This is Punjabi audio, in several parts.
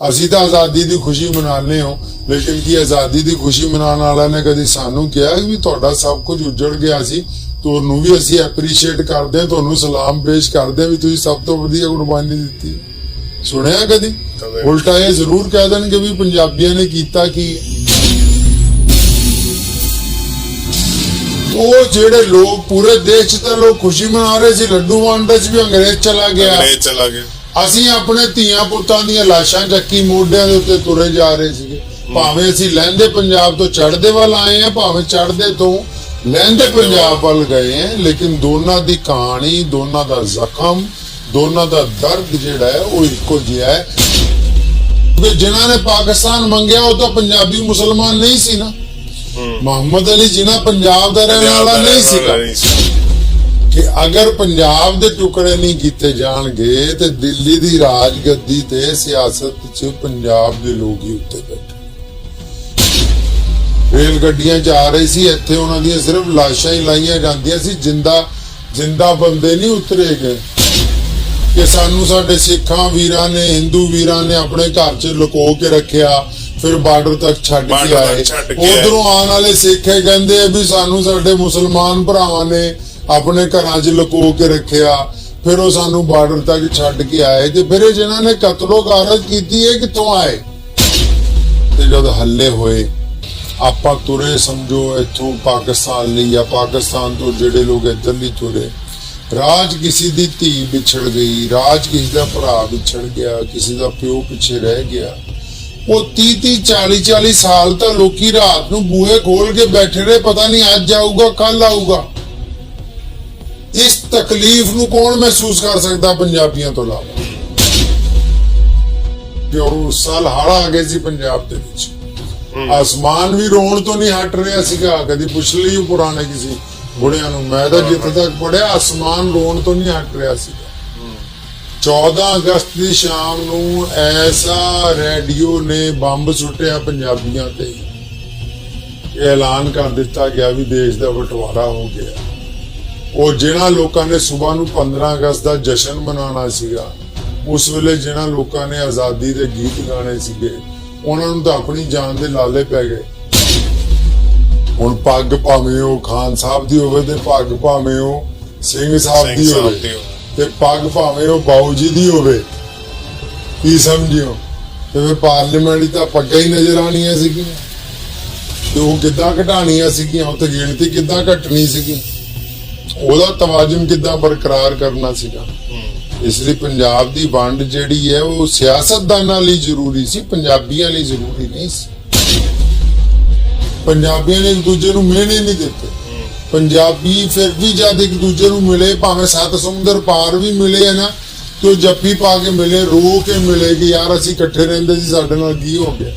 ਅਸੀਂ ਤਾਂ ਆਜ਼ਾਦੀ ਦੀ ਖੁਸ਼ੀ ਮਨਾਉਂਦੇ ਹਾਂ ਲੇਕਿਨ ਕੀ ਆਜ਼ਾਦੀ ਦੀ ਖੁਸ਼ੀ ਮਨਾਉਣ ਵਾਲਿਆਂ ਨੇ ਕਦੀ ਸਾਨੂੰ ਕਿਹਾ ਵੀ ਤੁਹਾਡਾ ਸਭ ਕੁਝ ਉਜੜ ਗਿਆ ਸੀ? ਤੁਹਾਨੂੰ ਵੀ ਅਸੀਂ ਐਪਰੀਸ਼ੀਏਟ ਕਰਦੇ ਹਾਂ ਤੁਹਾਨੂੰ ਸਲਾਮ ਪੇਸ਼ ਕਰਦੇ ਹਾਂ ਵੀ ਤੁਸੀਂ ਸਭ ਤੋਂ ਵਧੀਆ ਕੁਰਬਾਨੀ ਦਿੱਤੀ। ਸੁਣਿਆ ਕਦੀ। ਉਲਟਾ ਇਹ ਜ਼ਰੂਰ ਕਹਿ ਦੇਣਗੇ ਵੀ ਪੰਜਾਬੀਆਂ ਨੇ ਕੀਤਾ ਕੀ? ਉਹ ਜਿਹੜੇ ਲੋਕ ਪੂਰੇ ਦੇਸ਼ 'ਚ ਤਾਂ ਲੋਕ ਖੁਸ਼ੀ ਮਨਾ ਰਹੇ ਸੀ ਲੱਡੂ ਵੰਡਦੇ 'ਚ ਵੀ ਅੰਗਰੇਜ਼ ਚਲਾ ਗਿਆ। ਅੰਗਰੇਜ਼ ਚਲਾ ਗਿਆ। ਅਸੀਂ ਆਪਣੇ ਧੀਆਂ ਪੁੱਤਾਂ ਦੀਆਂ ਲਾਸ਼ਾਂ ਚੱਕੀ ਮੋਢਿਆਂ ਦੇ ਉੱਤੇ ਤੁਰੇ ਜਾ ਰਹੇ ਸੀਗੇ। ਭਾਵੇਂ ਅਸੀਂ ਲਹਿੰਦੇ ਪੰਜਾਬ ਤੋਂ ਚੜ੍ਹਦੇ ਵੱਲ ਆਏ ਆ ਭਾਵੇਂ ਚੜ੍ਹਦੇ ਤੋਂ ਲਹਿੰਦੇ ਪੰਜਾਬ ਵੱਲ ਗਏ ਆ ਲੇਕਿਨ ਦੋਨਾਂ ਦੀ ਕਹਾਣੀ ਦੋਨਾਂ ਦਾ ਜ਼ਖਮ ਦੋਨਾਂ ਦਾ ਦਰਦ ਜਿਹੜਾ ਹੈ ਉਹ ਇੱਕੋ ਜਿਹਾ ਹੈ। ਕਿ ਜਿਨ੍ਹਾਂ ਨੇ ਪਾਕਿਸਤਾਨ ਮੰਗਿਆ ਉਹ ਤਾਂ ਪੰਜਾਬੀ ਮੁਸਲਮਾਨ ਨਹੀਂ ਸੀ ਨਾ। ਮੁਹੰਮਦ ਅਲੀ ਜਿਨ੍ਹਾਂ ਪੰਜਾਬ ਦਾ ਰਹਿਣ ਵਾਲਾ ਨਹੀਂ ਸੀ। ਕਿ ਅਗਰ ਪੰਜਾਬ ਦੇ ਟੁਕੜੇ ਨਹੀਂ ਕੀਤੇ ਜਾਣਗੇ ਤੇ ਦਿੱਲੀ ਦੀ ਰਾਜਗੱਦੀ ਤੇ ਸਿਆਸਤ 'ਚ ਪੰਜਾਬ ਦੇ ਲੋਕ ਹੀ ਉੱਤੇ ਬੈਠੇ। ਰੇਲ ਗੱਡੀਆਂ ਜਾ ਰਹੀ ਸੀ ਇੱਥੇ ਉਹਨਾਂ ਦੀਆਂ ਸਿਰਫ ਲਾਸ਼ਾਂ ਹੀ ਲਾਈਆਂ ਜਾਂਦੀਆਂ ਸੀ ਜਿੰਦਾ ਜਿੰਦਾ ਬੰਦੇ ਨਹੀਂ ਉਤਰੇ ਗਏ। ਕਿ ਸਾਨੂੰ ਸਾਡੇ ਸਿੱਖਾਂ ਵੀਰਾਂ ਨੇ ਹਿੰਦੂ ਵੀਰਾਂ ਨੇ ਆਪਣੇ ਘਰ 'ਚ ਲੁਕੋ ਕੇ ਰੱਖਿਆ ਫਿਰ ਬਾਰਡਰ ਤੱਕ ਛੱਡ ਕੇ ਆਏ। ਉਧਰੋਂ ਆਉਣ ਵਾਲੇ ਸਿੱਖ ਇਹ ਕਹਿੰਦੇ ਆ ਵੀ ਸਾਨੂੰ ਸਾਡੇ ਮੁਸਲਮਾਨ ਭਰਾਵਾਂ ਨੇ ਆਪਣੇ ਘਰਾਂ 'ਚ ਲੁਕੋ ਕੇ ਰੱਖਿਆ। ਫਿਰ ਉਹ ਸਾਨੂੰ ਬਾਰਡਰ ਤੱਕ ਛੱਡ ਕੇ ਆਏ ਤੇ ਫਿਰ ਇਹ ਜਿਨ੍ਹਾਂ ਨੇ ਕਤਲੋ ਗਾਰਤ ਕੀਤੀ ਹੈ ਕਿੱਥੋਂ ਆਏ? ਤੇ ਜਦ ਹੱਲੇ ਹੋਏ, ਆਪਾਂ ਤੁਰੇ ਸਮਝੋ ਇੱਥੋਂ ਪਾਕਿਸਤਾਨ ਲਈ ਜਾਂ ਪਾਕਿਸਤਾਨ ਤੋਂ ਜਿਹੜੇ ਲੋਕ ਇੱਧਰ ਲਈ ਤੁਰੇ। ਰਾਜ ਕਿਸੇ ਦੀ ਧੀ ਵਿਛੜ ਗਈ, ਰਾਜ ਕਿਸੇ ਦਾ ਭਰਾ ਵਿਛੜ ਗਿਆ, ਕਿਸੇ ਦਾ ਪਿਓ ਪਿੱਛੇ ਰਹਿ ਗਿਆ। ਉਹ 30 30 40 40 ਸਾਲ ਤਾਂ ਲੋਕੀ ਰਾਤ ਨੂੰ ਬੂਹੇ ਖੋਲ ਕੇ ਬੈਠੇ ਰਹੇ, ਪਤਾ ਨਹੀਂ ਅੱਜ ਆਊਗਾ ਕੱਲ ਆਊਗਾ। ਇਸ ਤਕਲੀਫ ਨੂੰ ਕੌਣ ਮਹਿਸੂਸ ਕਰ ਸਕਦਾ ਪੰਜਾਬੀਆਂ ਤੋਂ ਇਲਾਵਾ? ਉਹ ਸਾਲ ਆ ਗਏ ਸੀ ਪੰਜਾਬ ਦੇ ਵਿੱਚ। ਆਸਮਾਨ ਵੀ ਰੋਣ ਤੋਂ ਨਹੀਂ ਹਟ ਰਿਹਾ ਸੀਗਾ। ਕਦੀ ਪੁੱਛ ਲਈ ਪੁਰਾਣੇ ਕਿਸੇ ਬੁੜਿਆਂ ਨੂੰ। ਮੈਂ ਤਾਂ ਜਿੱਥੇ ਤੱਕ ਪੜਿਆ ਆਸਮਾਨ ਰੋਣ ਤੋਂ ਨਹੀਂ ਹਟ ਰਿਹਾ ਸੀਗਾ। 14 ਅਗਸਤ ਦੀ ਸ਼ਾਮ ਨੂੰ ਐਸਾ ਰੇਡੀਓ ਨੇ ਬੰਬ ਸੁੱਟਿਆ ਪੰਜਾਬੀਆਂ ਤੇ। ਐਲਾਨ ਕਰ ਦਿੱਤਾ ਗਿਆ ਵੀ ਦੇਸ਼ ਦਾ ਬਟਵਾਰਾ ਹੋ ਗਿਆ। ਉਹ ਜਿਨ੍ਹਾਂ ਲੋਕਾਂ ਨੇ ਸਵੇਰ ਨੂੰ 15 ਅਗਸਤ ਦਾ ਜਸ਼ਨ ਮਨਾਉਣਾ ਸੀਗਾ ਉਸ ਵੇਲੇ ਜਿਨ੍ਹਾਂ ਲੋਕਾਂ ਨੇ ਆਜ਼ਾਦੀ ਦੇ ਗੀਤ ਗਾਣੇ ਸੀਗੇ ਉਹਨਾਂ ਨੂੰ ਤਾਂ ਆਪਣੀ ਜਾਨ ਦੇ ਲਾਲੇ ਪੈ ਗਏ। ਹੁਣ ਪੱਗ ਭਾਵੇਂ ਉਹ ਖਾਨ ਸਾਹਿਬ ਦੀ ਹੋਵੇ ਤੇ ਪੱਗ ਭਾਵੇਂ ਉਹ ਸਿੰਘ ਸਾਹਿਬ ਦੀ ਹੋਵੇ। ਤੇ ਪੱਗ ਭਾਵੇਂ ਉਹ ਬਾਊ ਜੀ ਦੀ ਹੋਵੇ ਕੀ ਸਮਝਿਓ? ਤੇ ਫਿਰ ਪਾਰਲੀਮੈਂਟ ਦੀ ਤਾਂ ਪੱਗਾਂ ਹੀ ਨਜ਼ਰ ਆਣੀਆਂ ਸੀਗੀਆਂ। ਤੇ ਉਹ ਕਿੱਦਾਂ ਘਟਾਣੀਆਂ ਸੀਗੀਆਂ? ਤੇ ਗਿਣਤੀ ਕਿੱਦਾਂ ਘਟਣੀ ਸੀਗੀ? ਉਹਦਾ ਤਵਾਜ਼ਨ ਕਿੱਦਾਂ ਬਰਕਰਾਰ ਕਰਨਾ ਸੀਗਾ? ਇਸ ਲਈ ਪੰਜਾਬ ਦੀ ਵੰਡ ਜਿਹੜੀ ਹੈ ਉਹ ਸਿਆਸਤਦਾਨਾਂ ਲਈ ਜ਼ਰੂਰੀ ਸੀ ਪੰਜਾਬੀਆਂ ਲਈ ਜ਼ਰੂਰੀ ਨਹੀਂ ਸੀ। ਪੰਜਾਬੀਆਂ ਨੇ ਇੱਕ ਦੂਜੇ ਨੂੰ ਮਿਹਣੇ ਨਹੀਂ ਦਿੱਤੇ। ਪੰਜਾਬੀ ਫਿਰ ਵੀ ਜਦ ਇੱਕ ਦੂਜੇ ਨੂੰ ਮਿਲੇ ਭਾਵੇਂ ਸੱਤ ਸਮੁੰਦਰ ਪਾਰ ਵੀ ਮਿਲੇ ਆ ਨਾ ਤੇ ਜੱਫੀ ਪਾ ਕੇ ਮਿਲੇ ਰੋ ਕੇ ਮਿਲੇ ਕਿ ਯਾਰ ਅਸੀਂ ਇਕੱਠੇ ਰਹਿੰਦੇ ਸੀ ਸਾਡੇ ਨਾਲ ਕੀ ਹੋ ਗਿਆ?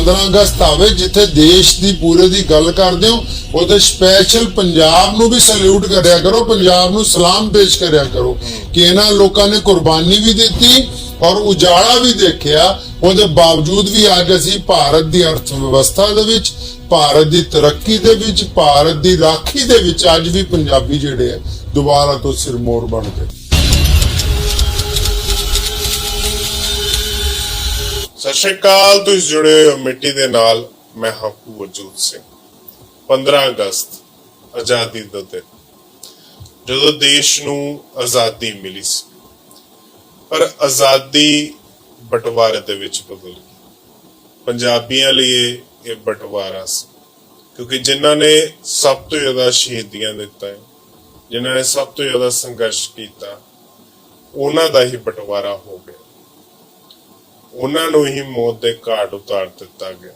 15 ਅਗਸਤ ਆਵੇ, ਜਿੱਥੇ ਦੇਸ਼ ਦੀ ਪੂਰੇ ਦੀ ਗੱਲ ਕਰਦੇ ਹੋ ਉਹਦੇ ਸਪੈਸ਼ਲ ਪੰਜਾਬ ਨੂੰ ਵੀ ਸਲੂਟ ਕਰਿਆ ਕਰੋ, ਪੰਜਾਬ ਨੂੰ ਸਲਾਮ ਪੇਸ਼ ਕਰਿਆ ਕਰੋ। ਕਿ ਇਹਨਾਂ ਲੋਕਾਂ ਨੇ ਕੁਰਬਾਨੀ ਵੀ ਦਿੱਤੀ ਔਰ ਉਜਾਲਾ ਵੀ ਦੇਖਿਆ, ਉਹਦੇ ਬਾਵਜੂਦ ਵੀ ਅੱਜ ਅਸੀਂ ਭਾਰਤ ਦੀ ਅਰਥ ਵਿਵਸਥਾ ਦੇ ਵਿੱਚ, ਭਾਰਤ ਦੀ ਤਰੱਕੀ ਦੇ ਵਿੱਚ, ਭਾਰਤ ਦੀ ਰਾਖੀ ਦੇ ਵਿੱਚ ਅੱਜ ਵੀ ਪੰਜਾਬੀ ਜਿਹੜੇ ਆ, ਦੁਬਾਰਾ ਤੋਂ ਸਿਰਮੌਰ ਬਣ ਗਏ ਸਤਿ ਸ਼੍ਰੀ ਅਕਾਲ, ਤੁਸੀਂ ਜੁੜੇ ਹੋ ਮਿੱਟੀ ਦੇ ਨਾਲ। ਮੈਂ ਹਾਂ ਵਜੂਦ ਸਿੰਘ। 15 ਅਗਸਤ, ਆਜ਼ਾਦੀ ਦਾ ਦਿਨ। ਜਦੋਂ ਦੇਸ਼ ਨੂੰ ਆਜ਼ਾਦੀ ਮਿਲੀ ਸੀ, ਪਰ ਆਜ਼ਾਦੀ ਬਟਵਾਰੇ ਦੇ ਵਿੱਚ ਬਦਲ ਗਈ। ਪੰਜਾਬੀਆਂ ਲਈ ਇਹ- ਬਟਵਾਰਾ ਸੀ। ਕਿਉਂਕਿ ਜਿਨ੍ਹਾਂ ਨੇ ਸਭ ਤੋਂ ਜ਼ਿਆਦਾ ਸ਼ਹੀਦੀਆਂ ਦਿੱਤਾ ਹੈ, ਜਿਨ੍ਹਾਂ ਨੇ ਸਭ ਤੋਂ ਜ਼ਿਆਦਾ ਸੰਘਰਸ਼ ਕੀਤਾ, ਉਹਨਾਂ ਦਾ ਹੀ ਬਟਵਾਰਾ ਹੋ ਗਿਆ। ਉਹਨਾਂ ਨੂੰ ਹੀ ਮੌਤ ਦੇ ਘਾਟ ਉਤਾਰ ਦਿੱਤਾ ਗਿਆ।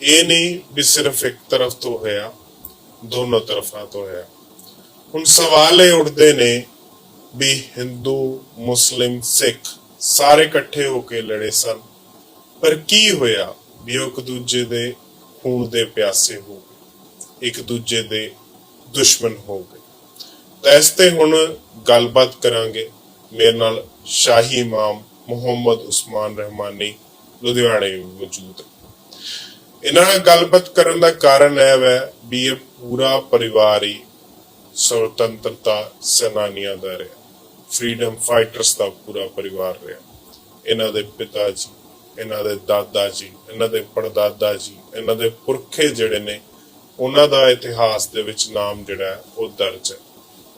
ਇਹ ਨਹੀਂ ਵੀ ਸਿਰਫ ਇੱਕ ਤਰਫ ਤੋਂ ਹੋਇਆ, ਦੋਨੋਂ ਤਰਫਾਂ ਤੋਂ ਹੋਇਆ। ਹੁਣ ਸਵਾਲ ਇਹ ਉੱਠਦੇ ਨੇ ਵੀ ਹਿੰਦੂ ਮੁਸਲਿਮ ਸਿੱਖ ਸਾਰੇ ਇਕੱਠੇ ਹੋ ਕੇ ਲੜੇ ਸਨ। ਪਰ ਕੀ ਹੋਇਆ ਵੀ ਉਹ ਇੱਕ ਦੂਜੇ ਦੇ ਖੂਨ ਦੇ ਪਿਆਸੇ ਹੋ ਗਏ, ਇੱਕ ਦੂਜੇ ਦੇ ਦੁਸ਼ਮਣ ਹੋ ਗਏ। ਤਾਂ ਇਸ ਤੇ ਹੁਣ ਗੱਲਬਾਤ ਕਰਾਂਗੇ। ਮੇਰੇ ਨਾਲ ਸ਼ਾਹੀ ਇਮਾਮ ਮੁਹੰਮਦ ਉਸਮਾਨ ਰਹਿਮਾਨੀ ਲੁਧਿਆਣੇ ਮੌਜੂਦ ਹੈ। ਇਹਨਾਂ ਨਾਲ ਗੱਲਬਾਤ ਕਰਨ ਦਾ ਕਾਰਨ ਇਹ ਹੈ ਵੀ ਇਹ ਪੂਰਾ ਪਰਿਵਾਰ ਹੀ ਸੁਤੰਤਰਤਾ ਸੈਨਾਨੀਆਂ ਦਾ ਰਿਹਾ। ਫਰੀडम ਫਾਈਟਰਸ ਦਾ ਪੂਰਾ ਪਰਿਵਾਰ ਰਿਹਾ। ਇਹਨਾਂ ਦੇ ਪਿਤਾ ਜੀ, ਇਹਨਾਂ ਦੇ ਦਾਦਾ ਜੀ, ਇਹਨਾਂ ਦੇ ਪੜਦਾਦਾ ਜੀ, ਇਹਨਾਂ ਦੇ ਪੁਰਖੇ ਜਿਹੜੇ ਨੇ, ਉਹਨਾਂ ਦਾ ਇਤਿਹਾਸ ਦੇ ਵਿੱਚ ਨਾਮ ਜਿਹੜਾ ਉਹ ਦਰਜ ਹੈ।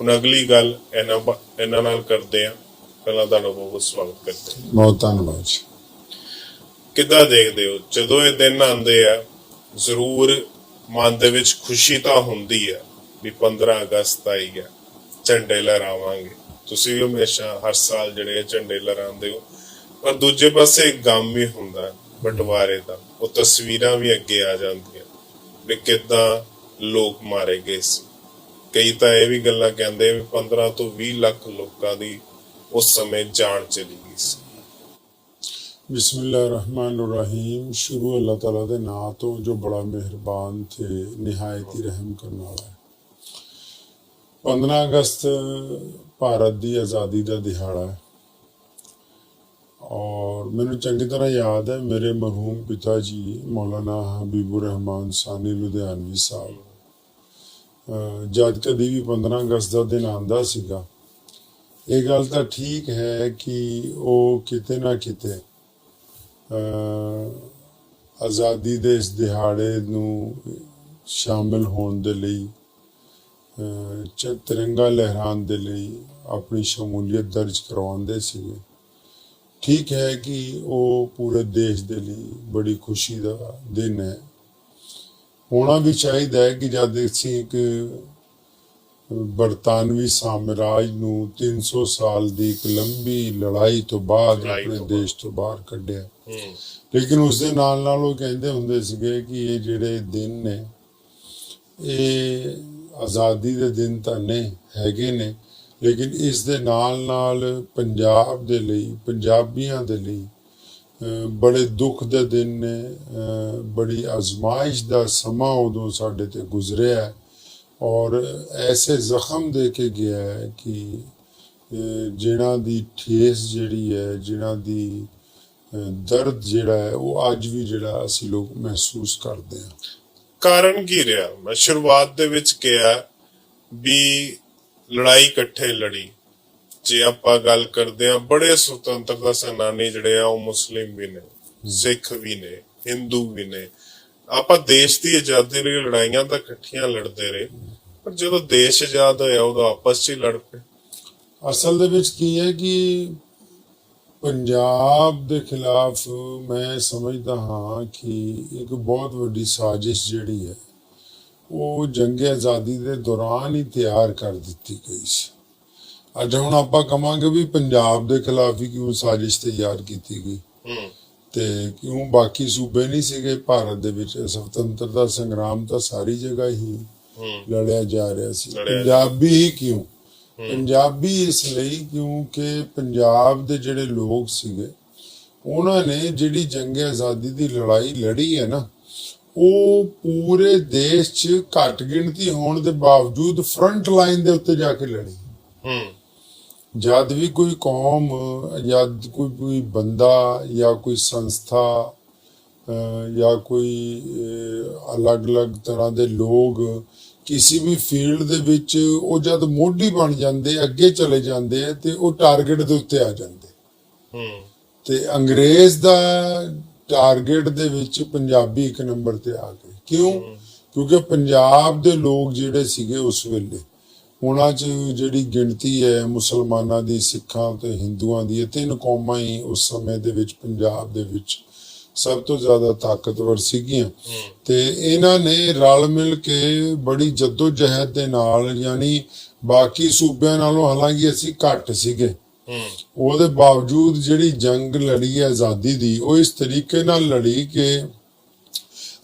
ਹੁਣ ਅਗਲੀ ਗੱਲ ਇਹਨਾਂ ਇਹਨਾਂ ਨਾਲ ਕਰਦੇ ਆ ਪਹਿਲਾਂ ਤੁਹਾਡਾ ਬਹੁਤ ਬਹੁਤ ਸਵਾਗਤ ਕਰਦੇ ਹਾਂ ਬਹੁਤ ਧੰਨਵਾਦ ਜੀ। ਕਿੱਦਾਂ ਦੇਖਦੇ ਹੋ? ਜਦੋਂ ਇਹ ਦਿਨ ਆਉਂਦੇ ਆ ਜ਼ਰੂਰ ਮਨ ਦੇ ਵਿੱਚ ਖੁਸ਼ੀ ਤਾਂ ਹੁੰਦੀ ਹੈ ਵੀ 15 ਅਗਸਤ ਆਈ ਹੈ ਝੰਡੇ ਲਹਿਰਾਵਾਂਗੇ। ਤੁਸੀਂ ਵੀ ਹਮੇਸ਼ਾ ਹਰ ਸਾਲ ਜਿਹੜੇ ਝੰਡੇ ਲਹਿਰਾਉਂਦੇ ਹੋ ਪਰ ਦੂਜੇ ਪਾਸੇ ਗਮ ਵੀ ਹੁੰਦਾ ਬਟਵਾਰੇ ਦਾ। ਉਹ ਤਸਵੀਰਾਂ ਵੀ ਅੱਗੇ ਆ ਜਾਂਦੀਆਂ ਵੀ ਕਿੱਦਾਂ ਲੋਕ ਮਾਰੇ ਗਏ ਸੀ। ਕਈ ਤਾਂ ਇਹ ਵੀ ਗੱਲਾਂ ਕਹਿੰਦੇ ਵੀ 15 ਤੋਂ 20 ਲੱਖ ਲੋਕਾਂ ਦੀ ਉਸ ਸਮੇਂ ਜਾਨ ਚਲੀ ਗਈ ਸੀ। ਬਿਸਮਿਲ੍ਲਾਹਿਰਰਹਿਮਾਨਿਰਰਹੀਮ। ਸ਼ੁਰੂ ਅੱਲਾਹ ਤਾਲਾ ਦੇ ਨਾਮ ਤੋਂ ਜੋ ਬੜਾ ਮਿਹਰਬਾਨ ਤੇ ਨਿਹਾਇਤ ਹੀ ਰਹਿਮ ਕਰਨ ਵਾਲਾ ਹੈ। 15 ਅਗਸਤ ਭਾਰਤ ਦੀ ਆਜ਼ਾਦੀ ਦਾ ਦਿਹਾੜਾ ਹੈ। ਔਰ ਮੈਨੂੰ ਚੰਗੀ ਤਰ੍ਹਾਂ ਯਾਦ ਹੈ, ਮੇਰੇ ਮਰਹੂਮ ਪਿਤਾ ਜੀ ਮੌਲਾਨਾ ਹਬੀਬੁਰ ਰਹਿਮਾਨ ਸਾਨੀ ਲੁਧਿਆਣਵੀ ਸਾਹਿਬ। ਜਦ ਕਦੀ ਵੀ 15 ਅਗਸਤ ਦਾ ਦਿਨ ਆਂਦਾ ਸੀਗਾ ਇਹ ਗੱਲ ਤਾਂ ਠੀਕ ਹੈ ਕਿ ਉਹ ਕਿਤੇ ਨਾ ਕਿਤੇ ਆਜ਼ਾਦੀ ਦੇ ਇਸ ਦਿਹਾੜੇ ਨੂੰ ਸ਼ਾਮਿਲ ਹੋਣ ਦੇ ਲਈ ਤਿਰੰਗਾ ਲਹਿਰਾਉਣ ਦੇ ਲਈ ਆਪਣੀ ਸ਼ਮੂਲੀਅਤ ਦਰਜ ਕਰਵਾਉਂਦੇ ਸੀਗੇ। ਠੀਕ ਹੈ ਕਿ ਉਹ ਪੂਰੇ ਦੇਸ਼ ਦੇ ਲਈ ਬੜੀ ਖੁਸ਼ੀ ਦਾ ਦਿਨ ਹੈ। ਹੋਣਾ ਵੀ ਚਾਹੀਦਾ ਹੈ ਕਿ ਜਦ ਅਸੀਂ ਇੱਕ ਬਰਤਾਨਵੀ ਸਾਮਰਾਜ ਨੂੰ 300 ਸਾਲ ਦੀ ਇੱਕ ਲੰਬੀ ਲੜਾਈ ਤੋਂ ਬਾਅਦ ਆਪਣੇ ਦੇਸ਼ ਤੋਂ ਬਾਹਰ ਕੱਢਿਆ। ਲੇਕਿਨ ਉਸ ਦੇ ਨਾਲ ਨਾਲ ਉਹ ਕਹਿੰਦੇ ਹੁੰਦੇ ਸੀਗੇ ਕਿ ਇਹ ਜਿਹੜੇ ਦਿਨ ਨੇ ਇਹ ਆਜ਼ਾਦੀ ਦੇ ਦਿਨ ਤਾਂ ਨੇ ਹੈਗੇ ਨੇ ਲੇਕਿਨ ਇਸ ਦੇ ਨਾਲ ਨਾਲ ਪੰਜਾਬ ਦੇ ਲਈ ਪੰਜਾਬੀਆਂ ਦੇ ਲਈ ਬੜੇ ਦੁੱਖ ਦੇ ਦਿਨ ਨੇ ਬੜੀ ਅਜ਼ਮਾਇਸ਼ ਦਾ ਸਮਾਂ ਉਦੋਂ ਸਾਡੇ ਤੇ ਗੁਜ਼ਰਿਆ। ਹੈ ਔਰ ਐਸੇ ਜ਼ਖਮ ਦੇ ਕੇ ਗਿਆ ਹੈ ਕਿ ਜਿਨ੍ਹਾਂ ਦੀ ਠੇਸ ਜਿਹੜੀ ਹੈ, ਜਿਨ੍ਹਾਂ ਦੀ ਦਰਦ ਜਿਹੜਾ ਹੈ, ਉਹ ਅੱਜ ਵੀ ਜਿਹੜਾ ਅਸੀਂ ਲੋਕ ਮਹਿਸੂਸ ਕਰਦੇ ਹਾਂ। ਕਾਰਨ ਕੀ ਰਿਹਾ? ਮੈਂ ਸ਼ੁਰੂਆਤ ਦੇ ਵਿੱਚ ਕਿਹਾ ਵੀ ਲੜਾਈ ਇਕੱਠੇ ਲੜੀ। ਜੇ ਆਪਾਂ ਗੱਲ ਕਰਦੇ ਆ ਬੜੇ ਸੁਤੰਤਰਤਾ ਸੈਨਾਨੀ ਜਿਹੜੇ ਆ, ਉਹ ਮੁਸਲਿਮ ਵੀ ਨੇ, ਸਿੱਖ ਵੀ ਨੇ, ਹਿੰਦੂ ਵੀ ਨੇ। ਆਪਾਂ ਦੇਸ਼ ਦੀ ਆਜ਼ਾਦੀ ਲਈ ਲੜਾਈਆਂ ਤਾਂ ਇਕੱਠੀਆਂ ਲੜਦੇ ਰਹੇ ਪਰ ਜਦੋਂ ਦੇਸ਼ ਆਜ਼ਾਦ ਹੋਇਆ ਉਦੋਂ ਆਪਸ 'ਚ ਹੀ ਲੜ ਪਏ। ਅਸਲ ਦੇ ਵਿੱਚ ਕੀ ਹੈ ਕਿ ਪੰਜਾਬ ਦੇ ਖਿਲਾਫ ਮੈਂ ਸਮਝਦਾ ਹਾਂ ਕਿ ਇੱਕ ਬਹੁਤ ਵੱਡੀ ਸਾਜ਼ਿਸ਼ ਜਿਹੜੀ ਹੈ ਉਹ ਜੰਗ ਆਜ਼ਾਦੀ ਦੇ ਦੌਰਾਨ ਹੀ ਤਿਆਰ ਕਰ ਦਿੱਤੀ ਗਈ ਸੀ। ਅੱਜ ਹੁਣ ਆਪਾਂ ਕਵਾਂਗੇ ਵੀ ਪੰਜਾਬ ਦੇ ਖਿਲਾਫ ਹੀ ਕਿਉਂ ਸਾਜ਼ਿਸ਼ ਤਿਆਰ ਕੀਤੀ ਗਈ। ਹੂੰ। ਤੇ ਕਿਉਂ? ਬਾਕੀ ਸੂਬੇ ਨਹੀਂ ਸੀਗੇ ਭਾਰਤ ਦੇ ਵਿੱਚ। ਸੁਤੰਤਰਤਾ ਸੰਗਰਾਮ ਤਾਂ ਸਾਰੀ ਜਗ੍ਹਾ ਹੀ ਲੜਿਆ ਜਾ ਰਿਹਾ ਸੀ। ਪੰਜਾਬੀ ਹੀ ਕਿਉਂ? ਪੰਜਾਬੀ ਇਸ ਲਈ ਕਿਉਂਕਿ ਪੰਜਾਬ ਦੇ ਜਿਹੜੇ ਲੋਕ ਸੀਗੇ ਉਹਨਾਂ ਨੇ ਜਿਹੜੀ ਜੰਗ ਆਜ਼ਾਦੀ ਦੀ ਲੜਾਈ ਲੜੀ ਹੈ ਨਾ ਉਹ ਪੂਰੇ ਦੇਸ਼ 'ਚ ਘੱਟ ਗਿਣਤੀ ਹੋਣ ਦੇ ਬਾਵਜੂਦ ਫਰੰਟ ਲਾਈਨ ਦੇ ਉੱਤੇ ਜਾ ਕੇ ਲੜੀ। ਹੂੰ। ਜਦ ਵੀ ਕੋਈ ਕੌਮ ਜਦ ਕੋਈ ਕੋਈ ਬੰਦਾ ਜਾਂ ਕੋਈ ਸੰਸਥਾ ਜਾਂ ਕੋਈ ਅਲੱਗ-ਅਲੱਗ ਤਰ੍ਹਾਂ ਦੇ ਲੋਕ ਕਿਸੇ ਵੀ ਫੀਲਡ ਦੇ ਵਿੱਚ ਉਹ ਜਦ ਮੋਢੀ ਬਣ ਜਾਂਦੇ ਅੱਗੇ ਚਲੇ ਜਾਂਦੇ ਆ ਤੇ ਉਹ ਟਾਰਗੇਟ ਦੇ ਉੱਤੇ ਆ ਜਾਂਦੇ। ਹੂੰ। ਤੇ ਅੰਗਰੇਜ਼ ਦਾ ਟਾਰਗੇਟ ਦੇ ਵਿੱਚ ਪੰਜਾਬੀ ਇੱਕ ਨੰਬਰ ਤੇ ਆ ਗਏ। ਕਿਉਂ? ਕਿਉਂਕਿ ਪੰਜਾਬ ਦੇ ਲੋਕ ਜਿਹੜੇ ਸੀਗੇ ਉਸ ਵੇਲੇ ਉਹਨਾਂ 'ਚ ਜਿਹੜੀ ਗਿਣਤੀ ਹੈ ਮੁਸਲਮਾਨਾਂ ਦੀ ਸਿੱਖਾਂ ਤੇ ਹਿੰਦੂਆਂ ਦੀ ਇਹ ਤਿੰਨ ਕੌਮਾਂ ਹੀ ਉਸ ਸਮੇਂ ਦੇ ਵਿੱਚ ਪੰਜਾਬ ਦੇ ਵਿੱਚ ਸਭ ਤੋਂ ਜ਼ਿਆਦਾ ਤਾਕਤਵਰ ਸੀਗੀਆਂ। ਤੇ ਇਹਨਾਂ ਨੇ ਰਲ ਮਿਲ ਕੇ ਬੜੀ ਜਹਿਦ ਦੇ ਨਾਲ ਯਾਨੀ ਬਾਕੀ ਸੂਬਿਆਂ ਨਾਲੋਂ ਹਾਲਾਂਕਿ ਅਸੀਂ ਘੱਟ ਸੀਗੇ। ਉਹਦੇ ਬਾਵਜੂਦ ਜਿਹੜੀ ਜੰਗ ਲੜੀ ਹੈ ਆਜ਼ਾਦੀ ਦੀ ਉਹ ਇਸ ਤਰੀਕੇ ਨਾਲ ਲੜੀ ਕਿ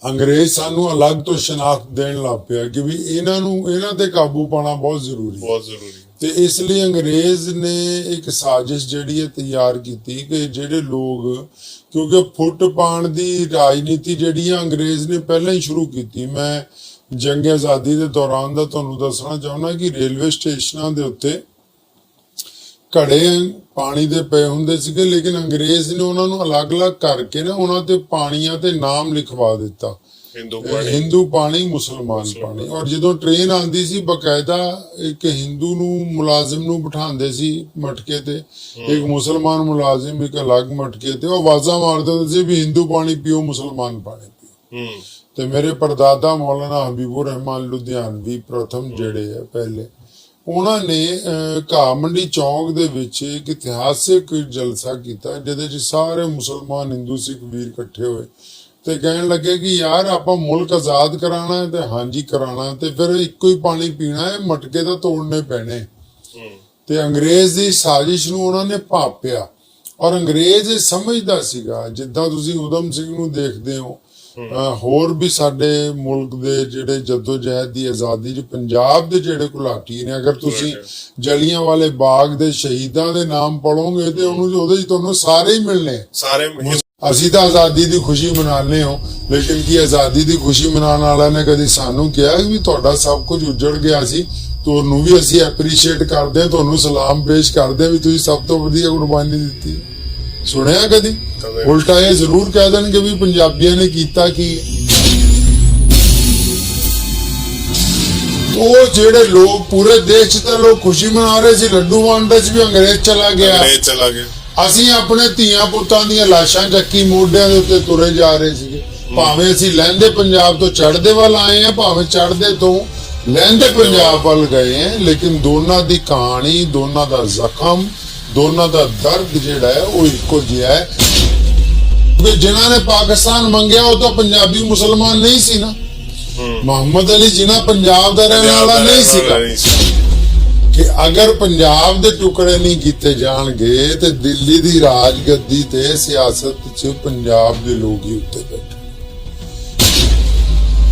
ਅੰਗਰੇਜ਼ ਸਾਨੂੰ ਅਲੱਗ ਤੋਂ ਸ਼ਨਾਖਤ ਦੇਣ ਲੱਗ ਪਿਆ ਕਿ ਵੀ ਇਹਨਾਂ ਨੂੰ ਇਹਨਾਂ ਤੇ ਕਾਬੂ ਪਾਣਾ ਬਹੁਤ ਜ਼ਰੂਰੀ ਬਹੁਤ ਜ਼ਰੂਰੀ ਤੇ ਇਸ ਲਈ ਅੰਗਰੇਜ਼ ਨੇ ਇੱਕ ਸਾਜ਼ਿਸ਼ ਜਿਹੜੀ ਹੈ ਤਿਆਰ ਕੀਤੀ ਕਿ ਜਿਹੜੇ ਲੋਕ ਕਿਉਂਕਿ ਫੁੱਟ ਪਾਣ ਦੀ ਰਾਜਨੀਤੀ ਜਿਹੜੀ ਹੈ ਅੰਗਰੇਜ਼ ਨੇ ਪਹਿਲਾਂ ਹੀ ਸ਼ੁਰੂ ਕੀਤੀ। ਮੈਂ ਜੰਗ ਆਜ਼ਾਦੀ ਦੇ ਦੌਰਾਨ ਦਾ ਤੁਹਾਨੂੰ ਦੱਸਣਾ ਚਾਹੁੰਦਾ ਕਿ ਰੇਲਵੇ ਸਟੇਸ਼ਨਾਂ ਦੇ ਉੱਤੇ ਘੜੇ ਪਾਣੀ ਦੇ ਪਏ ਹੁੰਦੇ ਸੀਗੇ ਲੇਕਿਨ ਅੰਗਰੇਜ਼ ਨੇ ਉਹਨਾਂ ਨੂੰ ਅਲੱਗ-ਅਲੱਗ ਕਰਕੇ ਨਾ ਉਹਨਾਂ ਤੇ ਪਾਣੀਆਂ ਤੇ ਨਾਮ ਲਿਖਵਾ ਦਿੱਤਾ। ਹਿੰਦੂ ਪਾਣੀ। ਹਿੰਦੂ ਪਾਣੀ ਮੁਸਲਮਾਨ ਪਾਣੀ। ਔਰ ਜਦੋਂ ਟ੍ਰੇਨ ਆਂਦੀ ਸੀ ਬਕਾਇਦਾ ਇੱਕ ਹਿੰਦੂ ਨੂੰ ਮੁਲਾਜ਼ਮ ਨੂੰ ਬਿਠਾਉਂਦੇ ਸੀ ਮਟਕੇ ਤੇ ਇੱਕ ਮੁਸਲਮਾਨ ਮੁਲਾਜ਼ਮ ਇੱਕ ਅਲੱਗ ਮਟਕੇ ਤੇ ਉਹ ਆਵਾਜ਼ਾਂ ਮਾਰਦੇ ਹੁੰਦੇ ਸੀ ਵੀ ਹਿੰਦੂ ਪਾਣੀ ਪੀਓ ਮੁਸਲਮਾਨ ਪਾਣੀ ਪੀਓ। ਤੇ ਮੇਰੇ ਪਰਦਾਦਾ ਮੌਲਾਨਾ ਹਬੀਬੁਰ ਰਹਿਮਾਨ ਲੁਧਿਆਣਵੀ ਪ੍ਰਥਮ ਜਿਹੜੇ ਆ ਪਹਿਲੇ। ਉਹਨਾਂ ਨੇ ਘਾਹ ਮੰਡੀ ਚੌਂਕ ਦੇ ਵਿੱਚ ਇੱਕ ਇਤਿਹਾਸਿਕ ਜਲਸਾ ਕੀਤਾ ਜਿਹਦੇ 'ਚ ਸਾਰੇ ਮੁਸਲਮਾਨ ਹਿੰਦੂ ਸਿੱਖ ਵੀਰ ਇਕੱਠੇ ਹੋਏ ਤੇ ਕਹਿਣ ਲੱਗੇ ਕਿ ਯਾਰ ਆਪਾਂ ਮੁਲਕ ਆਜ਼ਾਦ ਕਰਾਣਾ ਹੈ ਤੇ ਹਾਂਜੀ ਕਰਾਣਾ ਤੇ ਫਿਰ ਇੱਕੋ ਹੀ ਪਾਣੀ ਪੀਣਾ ਹੈ ਮਟਕੇ ਤਾਂ ਤੋੜਨੇ ਪੈਣੇ। ਤੇ ਅੰਗਰੇਜ਼ ਦੀ ਸਾਜ਼ਿਸ਼ ਨੂੰ ਉਹਨਾਂ ਨੇ ਭਾਪਿਆ। ਔਰ ਅੰਗਰੇਜ਼ ਇਹ ਸਮਝਦਾ ਸੀਗਾ ਜਿੱਦਾਂ ਤੁਸੀਂ ਉਦਮ ਸਿੰਘ ਨੂੰ ਦੇਖਦੇ ਹੋ ਹੋਰ ਵੀ ਸਾਡੇ ਮੁਲਕ ਦੇ ਜਿਹੜੇ ਜਦੋਜਹਿਦ ਦੀ ਆਜ਼ਾਦੀ ਚ ਪੰਜਾਬ ਦੇ ਜਿਹੜੇ ਘੁਲਾਟੀ ਨੇ ਅਗਰ ਤੁਸੀਂ ਜਲੀਆਂ ਵਾਲੇ ਬਾਗ ਦੇ ਸ਼ਹੀਦਾਂ ਦੇ ਨਾਮ ਪੜੋਗੇ ਤੇ ਉਹਨੂੰ ਉਹਦੇ ਚ ਤੁਹਾਨੂੰ ਸਾਰੇ ਹੀ ਮਿਲਨੇ ਸਾਰੇ ਅਸੀਂ ਤਾਂ ਆਜ਼ਾਦੀ ਦੀ ਖੁਸ਼ੀ ਮਨਾਉਂਦੇ ਹਾਂ ਲੇਕਿਨ ਕੀ ਆਜ਼ਾਦੀ ਦੀ ਖੁਸ਼ੀ ਮਨਾਉਣ ਵਾਲਾ ਨੇ ਕਦੀ ਸਾਨੂੰ ਕਿਹਾ ਵੀ ਤੁਹਾਡਾ ਸਭ ਕੁਝ ਉੱਜੜ ਗਿਆ ਸੀ ਤੁਹਾਨੂੰ ਵੀ ਅਸੀਂ ਐਪਰੀਸ਼ੀਏਟ ਕਰਦੇ ਹਾਂ ਤੁਹਾਨੂੰ ਸਲਾਮ ਪੇਸ਼ ਕਰਦੇ ਹਾਂ ਵੀ ਤੁਸੀਂ ਸਭ ਤੋਂ ਵਧੀਆ ਕੁਰਬਾਨੀ ਦਿੱਤੀ। ਸੁਣਿਆ ਕਦੀ। ਉਲਟਾ ਇਹ ਜ਼ਰੂਰ ਕਹਿ ਦੇਣਗੇ ਵੀ ਪੰਜਾਬੀਆਂ ਨੇ ਕੀਤਾ ਕੀ? ਉਹ ਜਿਹੜੇ ਲੋਕ ਪੂਰੇ ਦੇਸ਼ 'ਚ ਤਾਂ ਲੋਕ ਖੁਸ਼ੀ ਮਨਾ ਰਹੇ ਸੀ ਲੱਡੂ ਵੰਡਦੇ ਸੀ ਵੀ ਅੰਗਰੇਜ਼ ਚਲਾ ਗਿਆ। ਅੰਗਰੇਜ਼ ਚਲਾ ਗਿਆ। ਅਸੀਂ ਆਪਣੇ ਧੀਆਂ ਪੁੱਤਾਂ ਦੀਆਂ ਲਾਸ਼ਾਂ ਚੱਕੀ ਮੋਢਿਆਂ ਦੇ ਉੱਤੇ ਤੁਰੇ ਜਾ ਰਹੇ ਸੀਗੇ। ਭਾਵੇਂ ਅਸੀਂ ਲਹਿੰਦੇ ਪੰਜਾਬ ਤੋਂ ਚੜ੍ਹਦੇ ਵੱਲ ਆਏ ਆ ਭਾਵੇਂ ਚੜ੍ਹਦੇ ਤੋਂ ਲਹਿੰਦੇ ਪੰਜਾਬ ਵੱਲ। ਗਏ ਆ ਲੇਕਿਨ ਦੋਨਾਂ ਦੀ ਕਹਾਣੀ ਦੋਨਾਂ ਦਾ ਜ਼ਖਮ ਦੋਨਾਂ ਦਾ ਦਰਦ ਜਿਹੜਾ ਹੈ ਉਹ ਇੱਕੋ ਜਿਹਾ ਹੈ। ਕਿ ਜਿਨ੍ਹਾਂ ਨੇ ਪਾਕਿਸਤਾਨ ਮੰਗਿਆ ਉਹ ਤਾਂ ਪੰਜਾਬੀ ਮੁਸਲਮਾਨ ਨਹੀਂ ਸੀ ਨਾ। ਮੁਹੰਮਦ ਅਲੀ ਜਿਨਾ ਪੰਜਾਬ ਦਾ ਰਹਿਣ ਵਾਲਾ ਨਹੀਂ ਸੀ। ਕਿ ਅਗਰ ਪੰਜਾਬ ਦੇ ਟੁਕੜੇ ਨਹੀਂ ਕੀਤੇ ਜਾਣਗੇ ਤੇ ਦਿੱਲੀ ਦੀ ਰਾਜਗੱਦੀ ਤੇ ਸਿਆਸਤ 'ਚ ਪੰਜਾਬ ਦੇ ਲੋਕ ਹੀ ਉੱਤੇ ਬੈਠੇ।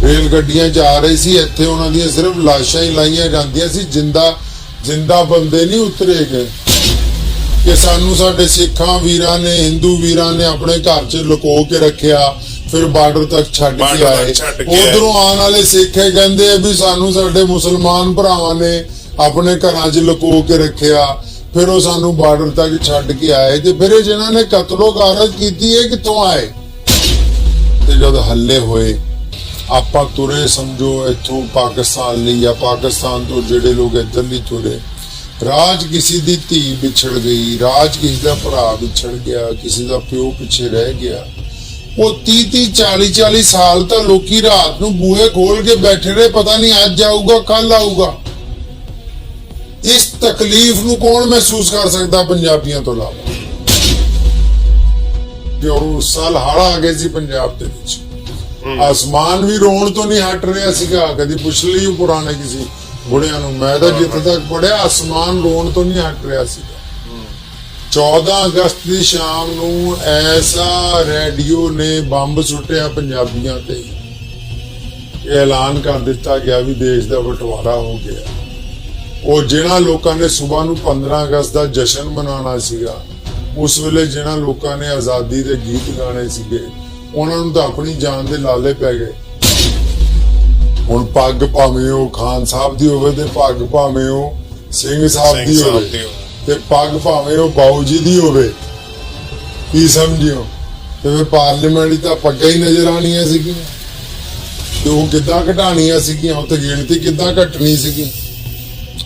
ਰੇਲ ਗੱਡੀਆਂ ਜਾ ਰਹੀ ਸੀ ਇੱਥੇ ਉਹਨਾਂ ਦੀਆਂ ਸਿਰਫ ਲਾਸ਼ਾਂ ਹੀ ਲਾਈਆਂ ਜਾਂਦੀਆਂ ਸੀ ਜਿੰਦਾ ਜਿੰਦਾ ਬੰਦੇ ਨਹੀਂ ਉਤਰੇ ਗਏ। ਕਿ ਸਾਨੂੰ ਸਾਡੇ ਸਿੱਖਾਂ ਵੀਰਾਂ ਨੇ ਹਿੰਦੂ ਵੀਰਾਂ ਨੇ ਆਪਣੇ ਘਰ 'ਚ ਲੁਕੋ ਕੇ ਰੱਖਿਆ ਫਿਰ ਬਾਰਡਰ ਤੱਕ ਛੱਡ ਕੇ ਆਏ। ਉਧਰੋਂ ਆਉਣ ਵਾਲੇ ਸਿੱਖ ਕਹਿੰਦੇ ਆ ਵੀ ਸਾਨੂੰ ਸਾਡੇ ਮੁਸਲਮਾਨ ਭਰਾਵਾਂ ਨੇ ਆਪਣੇ ਘਰਾਂ 'ਚ ਲੁਕੋ ਕੇ ਰੱਖਿਆ ਫਿਰ ਉਹ ਸਾਨੂੰ ਬਾਰਡਰ ਤੱਕ ਛੱਡ ਕੇ ਆਏ ਤੇ ਫਿਰ ਇਹ ਜਿਨ੍ਹਾਂ ਨੇ ਕਤਲੋ ਗਾਰਤ ਕੀਤੀ ਹੈ ਕਿੱਥੋਂ ਆਏ ਤੇ ਜਦ ਹੱਲੇ ਹੋਏ ਆਪਾਂ ਤੁਰੇ ਸਮਝੋ ਇੱਥੋਂ ਪਾਕਿਸਤਾਨ ਲਈ ਜਾਂ ਪਾਕਿਸਤਾਨ ਤੋਂ ਜਿਹੜੇ ਲੋਕ ਇੱਧਰ ਲਈ ਤੁਰੇ ਰਾਜ ਕਿਸੇ ਦੀ ਧੀ ਵਿਛੜ ਗਈ ਰਾਜ ਕਿਸੇ ਦਾ ਭਰਾ ਵਿਛੜ ਗਿਆ ਕਿਸੇ ਦਾ ਪਿਓ ਪਿੱਛੇ ਰਹਿ ਗਿਆ। ਉਹ 30 30 40 40 ਸਾਲ ਤਾਂ ਲੋਕੀ ਰਾਤ ਨੂੰ ਬੂਹੇ ਖੋਲ ਕੇ ਬੈਠੇ ਰਹੇ ਪਤਾ ਨਹੀਂ ਅੱਜ ਆਊਗਾ ਕੱਲ ਆਊਗਾ। ਇਸ ਤਕਲੀਫ ਨੂੰ ਕੌਣ ਮਹਿਸੂਸ ਕਰ ਸਕਦਾ ਪੰਜਾਬੀਆਂ ਤੋਂ ਇਲਾਵਾ? ਉਹ ਸਾਲ ਹਾੜਾ ਆ ਗਏ ਸੀ ਪੰਜਾਬ ਦੇ ਵਿੱਚ। ਆਸਮਾਨ ਵੀ ਰੋਣ ਤੋਂ ਨਹੀਂ ਹਟ ਰਿਹਾ ਸੀਗਾ ਕਦੀ ਪੁੱਛ ਲਈ ਪੁਰਾਣੇ ਕਿਸੇ ਬੁੜਿਆਂ ਨੂੰ, ਮੈਂ ਤਾਂ ਜਿੱਥੇ ਤੱਕ ਪੜਿਆ ਆਸਮਾਨ ਰੋਣ ਤੋਂ ਨਹੀਂ ਹਟ ਰਿਹਾ ਸੀਗਾ 14 ਅਗਸਤ ਦੀ ਸ਼ਾਮ ਨੂੰ ਐਸਾ ਰੇਡੀਓ ਨੇ ਬੰਬ ਸੁੱਟਿਆ ਪੰਜਾਬੀਆਂ ਤੇ। ਐਲਾਨ ਕਰ ਦਿੱਤਾ ਗਿਆ ਵੀ ਦੇਸ਼ ਦਾ ਬਟਵਾਰਾ ਹੋ ਗਿਆ। ਉਹ ਜਿਹਨਾਂ ਲੋਕਾਂ ਨੇ ਸਵੇਰ ਨੂੰ 15 ਅਗਸਤ ਦਾ ਜਸ਼ਨ ਮਨਾਉਣਾ ਸੀਗਾ, ਉਸ ਵੇਲੇ ਜਿਹਨਾਂ ਲੋਕਾਂ ਨੇ ਆਜ਼ਾਦੀ ਦੇ ਗੀਤ ਗਾਣੇ ਸੀਗੇ, ਉਹਨਾਂ ਨੂੰ ਤਾਂ ਆਪਣੀ ਜਾਨ ਦੇ ਲਾਲੇ ਪੈ ਗਏ। ਹੁਣ ਪੱਗ ਭਾਵੇਂ ਉਹ ਖਾਨ ਸਾਹਿਬ ਦੀ ਹੋਵੇ ਤੇ ਪੱਗ ਭਾਵੇਂ ਉਹ ਸਿੰਘ ਸਾਹਿਬ ਦੀ ਹੋਵੇ। ਤੇ ਪੱਗ ਭਾਵੇਂ ਉਹ ਬਾਊ ਜੀ ਦੀ ਹੋਵੇ ਕੀ ਸਮਝਿਓ? ਤੇ ਫਿਰ ਪਾਰਲੀਮੈਂਟ ਤਾਂ ਪੱਗਾਂ ਹੀ ਨਜ਼ਰ ਆਣੀਆਂ ਸੀਗੀਆਂ। ਤੇ ਉਹ ਕਿੱਦਾਂ ਘਟਾਣੀਆਂ ਸੀਗੀਆਂ? ਉੱਥੇ ਗਿਣਤੀ ਕਿੱਦਾਂ ਘਟਣੀ ਸੀਗੀ?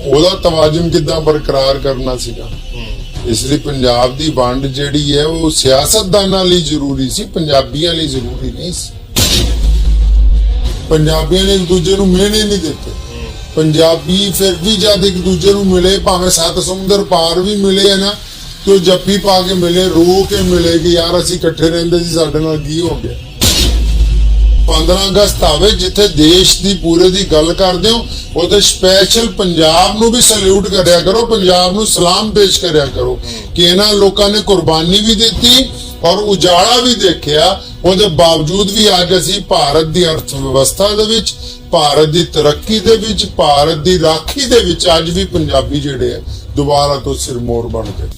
ਉਹਦਾ ਤਵਾਜ਼ਨ ਕਿੱਦਾਂ ਬਰਕਰਾਰ ਕਰਨਾ ਸੀਗਾ? ਇਸ ਲਈ ਪੰਜਾਬ ਦੀ ਵੰਡ ਜਿਹੜੀ ਹੈ ਉਹ ਸਿਆਸਤਦਾਨਾਂ ਲਈ ਜ਼ਰੂਰੀ ਸੀ ਪੰਜਾਬੀਆਂ ਲਈ ਜ਼ਰੂਰੀ ਨਹੀਂ ਸੀ। ਪੰਜਾਬੀਆਂ ਨੇ ਇੱਕ ਦੂਜੇ ਨੂੰ ਮਿਲਣੇ ਨਹੀਂ ਦਿੱਤੇ। ਪੰਜਾਬੀ ਫਿਰ ਵੀ ਜਦ ਇੱਕ ਦੂਜੇ ਨੂੰ ਮਿਲੇ, ਭਾਵੇਂ ਸੱਤ ਸਮੁੰਦਰ ਪਾਰ ਵੀ ਮਿਲੇ ਆ ਨਾ, ਤੇ ਉਹ ਜੱਫੀ ਪਾ ਕੇ ਮਿਲੇ, ਰੋ ਕੇ ਮਿਲੇ ਕਿ ਯਾਰ ਅਸੀਂ ਇਕੱਠੇ ਰਹਿੰਦੇ ਸੀ, ਸਾਡੇ ਨਾਲ ਕੀ ਹੋ ਗਿਆ। 15 ਅਗਸਤ ਆਵੇ, ਜਿੱਥੇ ਦੇਸ਼ ਦੀ ਪੂਰੇ ਦੀ ਗੱਲ ਕਰਦੇ ਹੋ ਉਹਦੇ ਸਪੈਸ਼ਲ ਪੰਜਾਬ ਨੂੰ ਵੀ ਸਲੂਟ ਕਰਿਆ ਕਰੋ, ਪੰਜਾਬ ਨੂੰ ਸਲਾਮ ਪੇਸ਼ ਕਰਿਆ ਕਰੋ ਕਿ ਇਹਨਾਂ ਲੋਕਾਂ ਨੇ ਕੁਰਬਾਨੀ ਵੀ ਦਿੱਤੀ ਔਰ ਉਜਾਲਾ ਵੀ ਦੇਖਿਆ ਉਹਦੇ ਬਾਵਜੂਦ ਵੀ ਅੱਜ ਅਸੀਂ ਭਾਰਤ ਦੀ ਅਰਥ ਵਿਵਸਥਾ ਦੇ ਵਿੱਚ, ਭਾਰਤ ਦੀ ਤਰੱਕੀ ਦੇ ਵਿੱਚ, ਭਾਰਤ ਦੀ ਰਾਖੀ ਦੇ ਵਿੱਚ ਅੱਜ ਵੀ ਪੰਜਾਬੀ ਜਿਹੜੇ ਆ, ਦੁਬਾਰਾ ਤੋਂ ਸਿਰਮੌਰ ਬਣ ਗਏ।